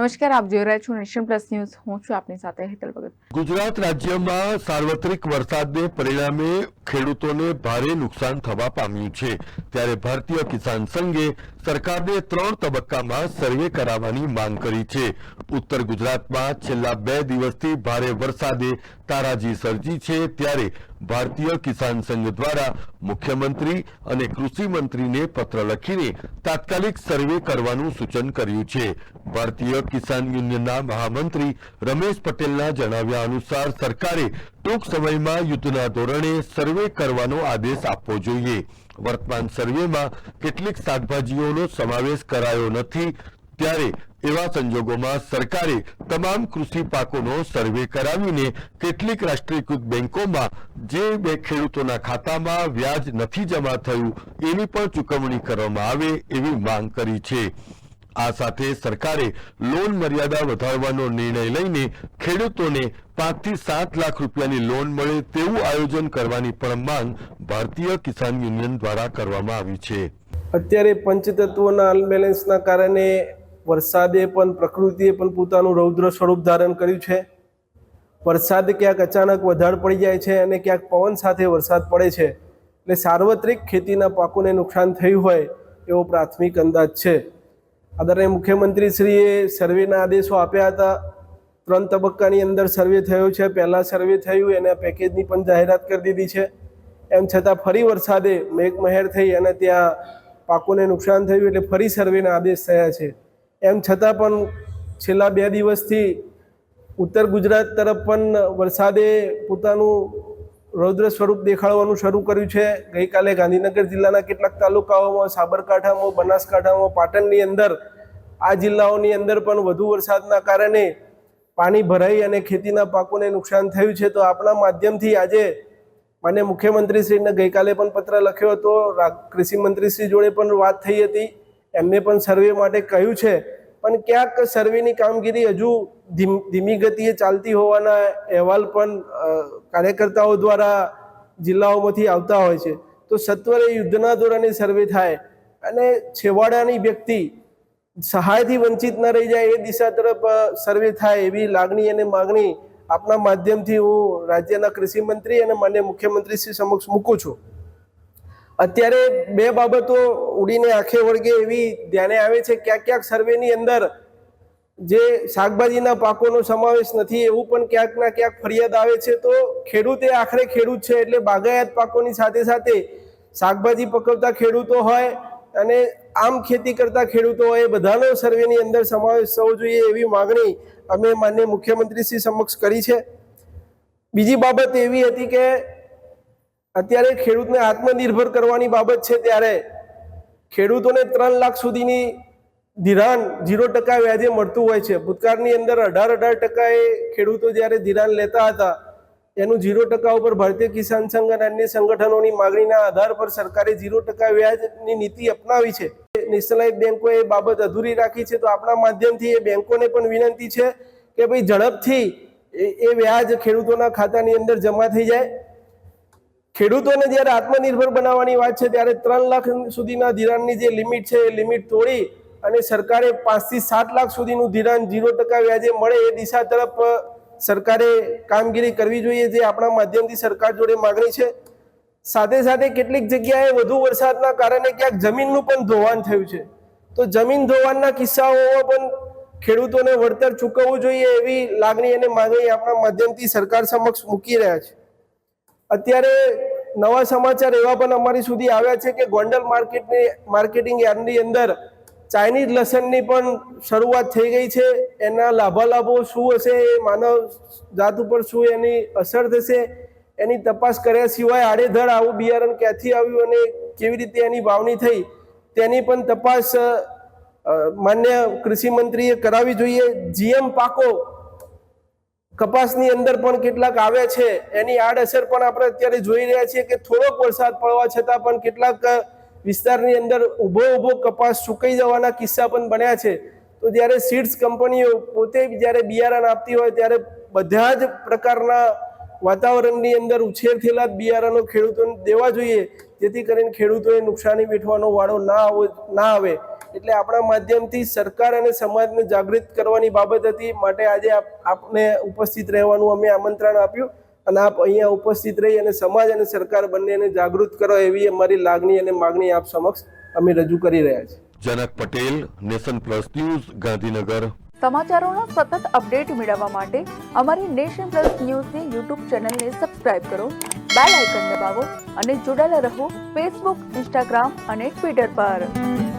નમસ્કાર, આપ જોઈ રહ્યા છો નેશન પ્લસ ન્યૂઝ. હું છું આપની સાથે હેતલ ભગત. ગુજરાત રાજ્યમાં સાર્વત્રિક વરસાદને પરિણામે ખેડૂતોને ભારે નુકસાન થવા પામ્યું છે. ત્યારે ભારતીય કિસાન સંઘે સરકારને ત્રણ તબક્કામાં સર્વે કરાવવાની માંગ કરી છે. ઉત્તર ગુજરાતમાં છેલ્લા બે દિવસથી ભારે વરસાદે તારાજી સર્જી છે ત્યારે ભારતીય કિસાન સંઘ દ્વારા મુખ્યમંત્રી અને કૃષિ મંત્રીને પત્ર લખીને તાત્કાલિક સર્વે કરવાનું સૂચન કર્યું છે. ભારતીય કિસાન યુનિયનના મહામંત્રી રમેશ પટેલના જણાવ્યા અનુસાર સરકારે ટૂંક સમયમાં યુદ્ધના ધોરણે સર્વે કરવાનો આદેશ આપવો જોઈએ. વર્તમાન સર્વેમાં કેટલીક શાકભાજીઓનો સમાવેશ કરાયો નથી. ત્યારે એવા સંજોગોમાં સરકારે તમામ કૃષિ પાકોનો સર્વે કરાવીને કેટલીક રાષ્ટ્રીયકૃત બેંકોમાં જે બે ખેડૂતોના ખાતામાં વ્યાજ નથી જમા થયું એની પણ ચૂકવણી કરવામાં આવે એવી માંગ કરી છે. આ સાથે સરકારે લોન મર્યાદા વધારવાનો નિર્ણય લઈને ખેડૂતોને પાંચથી સાત લાખ રૂપિયાની લોન મળે તેવું આયોજન કરવાની પણ માંગ ભારતીય કિસાન યુનિયન દ્વારા કરવામાં આવી છે. અત્યારે પંચતત્વના અનબેલેન્સના કારણે વરસાદે પણ પ્રકૃતિએ પણ પોતાનું રૌદ્ર સ્વરૂપ ધારણ કર્યું છે. વરસાદ ક્યાંક અચાનક વધારે પડી જાય છે અને ક્યાંક પવન સાથે વરસાદ પડે છે. એટલે સાર્વત્રિક ખેતીના પાકોને નુકસાન થયું હોય એવો પ્રાથમિક અંદાજ છે. આદરણીય મુખ્યમંત્રીશ્રીએ સર્વેના આદેશો આપ્યા હતા. ત્રણ તબક્કાની અંદર સર્વે થયો છે. પહેલાં સર્વે થયું, એના પેકેજની પણ જાહેરાત કરી દીધી છે. એમ છતાં ફરી વરસાદે મેઘમહેર થઈ અને ત્યાં પાકોને નુકસાન થયું એટલે ફરી સર્વેના આદેશ થયા છે. એમ છતાં પણ છેલ્લા બે દિવસથી ઉત્તર ગુજરાત તરફ પણ વરસાદે પોતાનું રૌદ્ર સ્વરૂપ દેખાડવાનું શરૂ કર્યું છે. ગઈકાલે ગાંધીનગર જિલ્લાના કેટલાક તાલુકાઓમાં, સાબરકાંઠામાં, બનાસકાંઠામાં, પાટણની અંદર, આ જિલ્લાઓની અંદર પણ વધુ વરસાદના કારણે પાણી ભરાઈ અને ખેતીના પાકોને નુકસાન થયું છે. તો આપણા માધ્યમથી આજે મને મુખ્યમંત્રીશ્રીને ગઈકાલે પણ પત્ર લખ્યો હતો. કૃષિ મંત્રીશ્રી જોડે પણ વાત થઈ હતી. એમને પણ સર્વે માટે કહ્યું છે. પણ ક્યાંક સર્વેની કામગીરી હજુ ધીમ- ગતિએ ચાલતી હોવાના અહેવાલ પણ કાર્યકર્તાઓ દ્વારા જિલ્લાઓમાંથી આવતા હોય છે. તો સત્વરે યુદ્ધના ધોરણે સર્વે થાય અને છેવાડાની વ્યક્તિ સહાયથી વંચિત ન રહી જાય એ દિશા તરફ સર્વે થાય એવી લાગણી અને માગણી આપના માધ્યમથી હું રાજ્યના કૃષિ મંત્રી અને માન્ય મુખ્યમંત્રી શ્રી સમક્ષ મૂકું છું. અત્યારે બે બાબતો ઉડીને આંખે વળગે એવી ધ્યાને આવે છે. ક્યાંક ક્યાંક સર્વેની અંદર જે શાકભાજીના પાકોનો સમાવેશ નથી એવું પણ ક્યાંક ના ક્યાંક ફરિયાદ આવે છે. તો ખેડૂત એ આખરે ખેડૂત છે એટલે બાગાયત પાકોની સાથે સાથે શાકભાજી પકવતા ખેડૂતો હોય અને આમ ખેતી કરતા ખેડૂતો હોય એ બધાનો સર્વેની અંદર સમાવેશ થવો જોઈએ એવી માગણી અમે માન્ય મુખ્યમંત્રીશ્રી સમક્ષ કરી છે. બીજી બાબત એવી હતી કે અત્યારે ખેડૂતને આત્મનિર્ભર કરવાની બાબત છે ત્યારે ખેડૂતોને ત્રણ લાખ સુધીની ધિરાણ ઝીરો ટકા વ્યાજે મળતું હોય છે. ભૂતકાળની અંદર અઢાર અઢાર ટકાએ ખેડૂતો જ્યારે ધિરાણ લેતા હતા, એનું ઝીરો ટકા ઉપર ભારતીય કિસાન સંઘ અને અન્ય સંગઠનોની માગણીના આધાર પર સરકારે ઝીરો ટકા વ્યાજની નીતિ અપનાવી છે. નેશનલાઇઝ બેન્કોએ એ બાબત અધૂરી રાખી છે. તો આપણા માધ્યમથી એ બેન્કોને પણ વિનંતી છે કે ભાઈ ઝડપથી એ- એ વ્યાજ ખેડૂતોના ખાતાની અંદર જમા થઈ જાય. ખેડૂતોને જ્યારે આત્મનિર્ભર બનાવવાની વાત છે, ત્યારે ત્રણ લાખ સુધીના ધિરાણની જે લિમિટ છે, એ લિમિટ તોડી અને સરકારે પાંચથી સાત લાખ સુધીનું ધિરાણ ઝીરો ટકા વ્યાજે મળે એ દિશા તરફ સરકારે કામગીરી કરવી જોઈએ જે આપણા માધ્યમથી સરકાર જોડે માગણી છે. સાથે સાથે કેટલીક જગ્યાએ વધુ વરસાદના કારણે ક્યાંક જમીનનું પણ ધોવાણ થયું છે. તો જમીન ધોવાણના કિસ્સાઓમાં પણ ખેડૂતોને વળતર ચૂકવવું જોઈએ એવી લાગણી અને માગણી આપણા માધ્યમથી સરકાર સમક્ષ મૂકી રહ્યા છે. અત્યારે નવા સમાચાર એવા પણ અમારી સુધી આવ્યા છે કે ગોંડલ માર્કેટની, માર્કેટિંગ યાર્ડની અંદર ચાઇનીઝ લસણની પણ શરૂઆત થઈ ગઈ છે. એના લાભાલાભો શું હશે, એ માનવ જાત ઉપર શું એની અસર થશે, એની તપાસ કર્યા સિવાય આડેધડ આવું બિયારણ ક્યાંથી આવ્યું અને કેવી રીતે એની વાવણી થઈ, તેની પણ તપાસ માન્ય કૃષિ મંત્રીએ કરાવી જોઈએ. જીએમ પાકો કપાસની અંદર પણ કેટલાક આવે છે, એની આડઅસર પણ આપણે અત્યારે જોઈ રહ્યા છીએ કે થોડોક વરસાદ પડવા છતાં પણ કેટલાક વિસ્તારની અંદર ઊભો ઊભો કપાસ સુકાઈ જવાના કિસ્સા પણ બન્યા છે. તો જ્યારે સીડ્સ કંપનીઓ પોતે જ્યારે બિયારણ આપતી હોય ત્યારે બધા જ પ્રકારના વાતાવરણની અંદર ઉછેર થયેલા જ બિયારણો ખેડૂતોને દેવા જોઈએ, જેથી કરીને ખેડૂતોએ નુકસાની વેઠવાનો વાળો ના આવે ના આવે. એટલે આપણા માધ્યમથી સરકાર અને સમાજને જાગૃત કરવાની બાબત હતી. માટે આજે આપ આપને ઉપસ્થિત રહેવાનું અમે આમંત્રણ આપ્યું અને આપ અહીંયા ઉપસ્થિત રહી અને સમાજ અને સરકાર બંનેને જાગૃત કરો એવી અમારી લાગણી અને માગણી આપ સમક્ષ અમે રજૂ કરી રહ્યા છીએ. Janak Patel nation plus news Gandhinagar. સમાચારોનો સતત અપડેટ મેળવવા માટે અમારી નેશન પ્લસ ન્યૂઝની યુટ્યુબ ચેનલને સબસ્ક્રાઇબ કરો બેલ આઇકન દબાવો અને જોડાયેલા રહો ફેસબુક ઇન્સ્ટાગ્રામ અને ટ્વિટર પર.